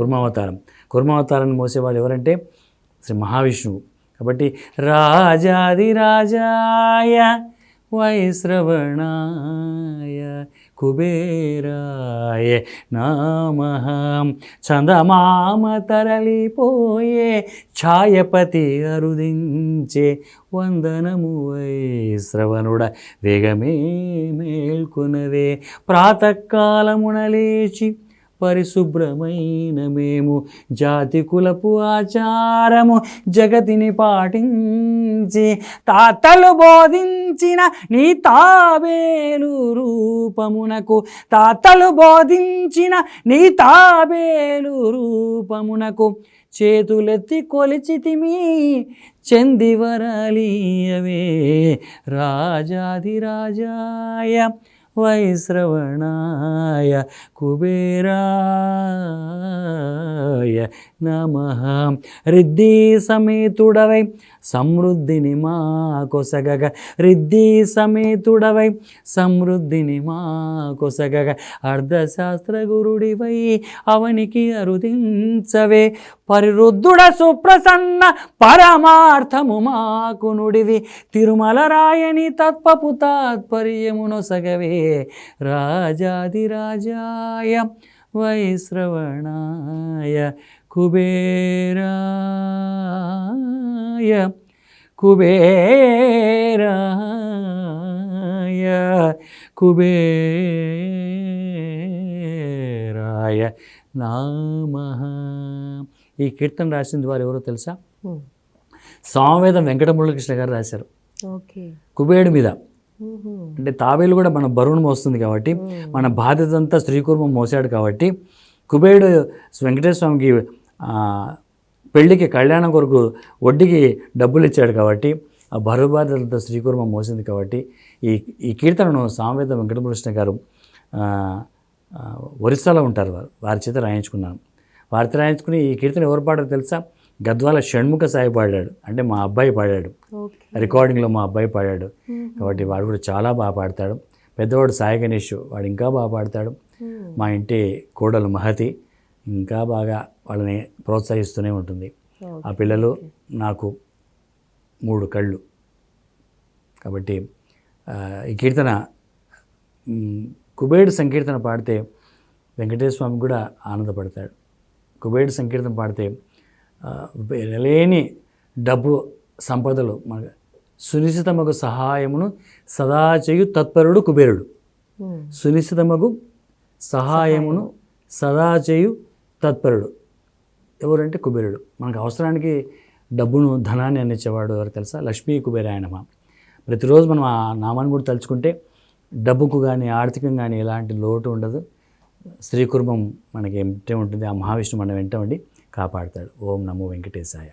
కుర్మావతారం. కుర్మావతారాన్ని మోసేవాళ్ళు ఎవరంటే శ్రీ మహావిష్ణువు. కాబట్టి రాజాది రాజాయ వైశ్రవణాయ కుబేరాయ నమః. చందమామ తరలిపోయే ఛాయపతి అరుదించే వందనము వైశ్రవణుడ. వేగమే మేల్కొనవే ప్రాతకాలమున లేచి పరిశుభ్రమైన మేము జాతి కులపు ఆచారము జగతిని పాటించి తాతలు బోధించిన నీ తాబేలు రూపమునకు తాతలు బోధించిన నీ తాబేలు రూపమునకు చేతులెత్తి కొలిచితిమి చందివరలీయవే రాజాధిరాజాయ. వైశ్రవణాయ కుబేరాయ నమ. రిద్ధి సమేతుడవై సమృద్ధిని మా కొసగగ. రిద్ధి సమేతుడవై సమృద్ధిని మా కొసగగ. అర్ధశాస్త్ర గురుడివై అవనికి అరుదించవే. పరిరుద్ధుడ సుప్రసన్న పరమార్థము మాకునుడివి తిరుమల రాయని తత్వపు తాత్పర్యమునొసగవే రాజాదిరాజాయ వైశ్రవణాయ కుబేరాయ. కుబేరాయ. కుబేరాయ. నామ ఈ కీర్తన రాసింది వారు ఎవరో తెలుసా? ఉమ్. సామవేదం వెంకటమురళకృష్ణ గారు రాశారు. ఓకే కుబేరుడి మీద. ఉహు. అంటే తాబేలు కూడా మన బరువును మోస్తుంది కాబట్టి మన బాధ్యత అంతా శ్రీకుర్మం మోసాడు కాబట్టి కుబేరుడు వెంకటేశ్వర స్వామికి ఆ, పెళ్ళికి కళ్యాణం కొరకు వడ్డీకి డబ్బులు ఇచ్చాడు కాబట్టి ఆ బరువు బాధ్యతలతో శ్రీకుర్మం మోసింది కాబట్టి ఈ ఈ కీర్తనను సామవేద వెంకటకృష్ణ గారు ఒరిస్సాలో ఉంటారు వారు. వారి చేత రాయించుకున్నాను. వారితో రాయించుకుని ఈ కీర్తన ఎవరు పాడారు తెలుసా? గద్వాల షణ్ముఖ సాయి పాడాడు. అంటే మా అబ్బాయి పాడాడు. రికార్డింగ్లో మా అబ్బాయి పాడాడు. కాబట్టి వాడు కూడా చాలా బాగా పాడతాడు. పెద్దవాడు సాయి గణేష్ వాడు ఇంకా బాగా పాడతాడు. మా ఇంటి కోడలు మహతి ఇంకా బాగా వాళ్ళని ప్రోత్సహిస్తూనే ఉంటుంది. ఆ పిల్లలు నాకు మూడు కళ్ళు. కాబట్టి ఈ కీర్తన కుబేరుడు సంకీర్తన పాడితే వెంకటేశ్వర స్వామి కూడా ఆనందపడతాడు. కుబేరుడు సంకీర్తన పాడితే లేని డబ్బు సంపదలు మన సునిశ్చితమగు సహాయమును సదా చేయు తత్పరుడు కుబేరుడు. సునిశ్చితమగు సహాయమును సదా చేయు తత్పరుడు. ఎవరంటే కుబేరుడు. మనకు అవసరానికి డబ్బును ధనాన్ని అందించేవాడు ఎవరు తెలుసా? లక్ష్మీ కుబేరాయనమ ప్రతిరోజు మనం ఆ నామాన్ని కూడా తలుచుకుంటే డబ్బుకు కానీ ఆర్థికంగా కానీ ఎలాంటి లోటు ఉండదు. శ్రీకుర్మం మనకి వెంటే ఉంటుంది ఆ మహావిష్ణు మనం వెంట ఉండి కాపాడుతాడు. ఓం నమో వెంకటేశాయ.